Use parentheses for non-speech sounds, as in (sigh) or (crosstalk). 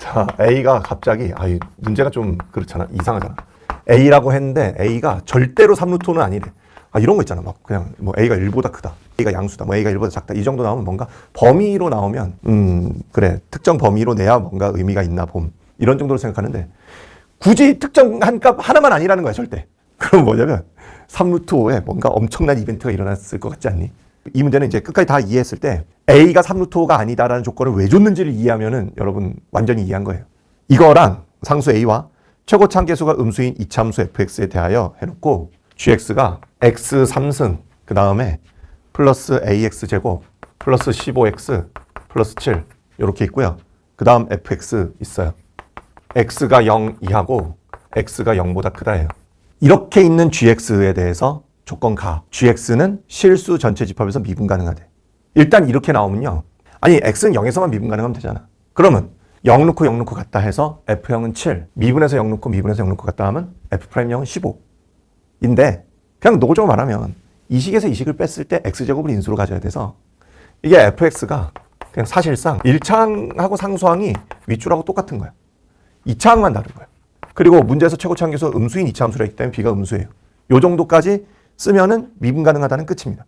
자, A가 갑자기, 아, 이 문제가 좀 그렇잖아. 이상하잖아. A라고 했는데 A가 절대로 3루토는 아니래. 아, 이런 거 있잖아. 막 그냥 뭐 A가 1보다 크다. A가 양수다. 뭐 A가 1보다 작다. 이 정도 나오면 뭔가 범위로 나오면, 음, 그래. 특정 범위로 내야 뭔가 의미가 있나 봄. 이런 정도로 생각하는데 굳이 특정한 값 하나만 아니라는 거야, 절대. (laughs) 그럼 뭐냐면 3루토에 뭔가 엄청난 이벤트가 일어났을 것 같지 않니? 이 문제는 이제 끝까지 다 이해했을 때 A가 3루토가 아니다라는 조건을 왜 줬는지를 이해하면은 여러분 완전히 이해한 거예요. 이거랑 상수 A와 최고 참계수가 음수인 이참수 fx에 대하여 해놓고 gx가 x 3승 그 다음에 플러스 ax 제곱 플러스 15x 플러스 7 이렇게 있고요. 그 다음 fx 있어요. x가 0 이하고 x가 0보다 크다예요. 이렇게 있는 gx에 대해서 조건 가. gx는 실수 전체 집합에서 미분 가능하대. 일단 이렇게 나오면요. 아니 x는 0에서만 미분 가능하면 되잖아. 그러면 0 넣고 0 넣고 같다 해서 f형은 7, 미분해서 0 넣고 미분해서 0 넣고 같다 하면 f'형은 15인데 그냥 노적으로 말하면 이 식에서 이 식을 뺐을 때 x제곱을 인수로 가져야 돼서 이게 fx가 그냥 사실상 1차항하고 상수항이 윗줄하고 똑같은 거야. 2차항만 다른 거야. 그리고 문제에서 최고 참계수 음수인 2차 함수라 했기 때문에 b가 음수예요. 요 정도까지 쓰면은 미분 가능하다는 끝입니다.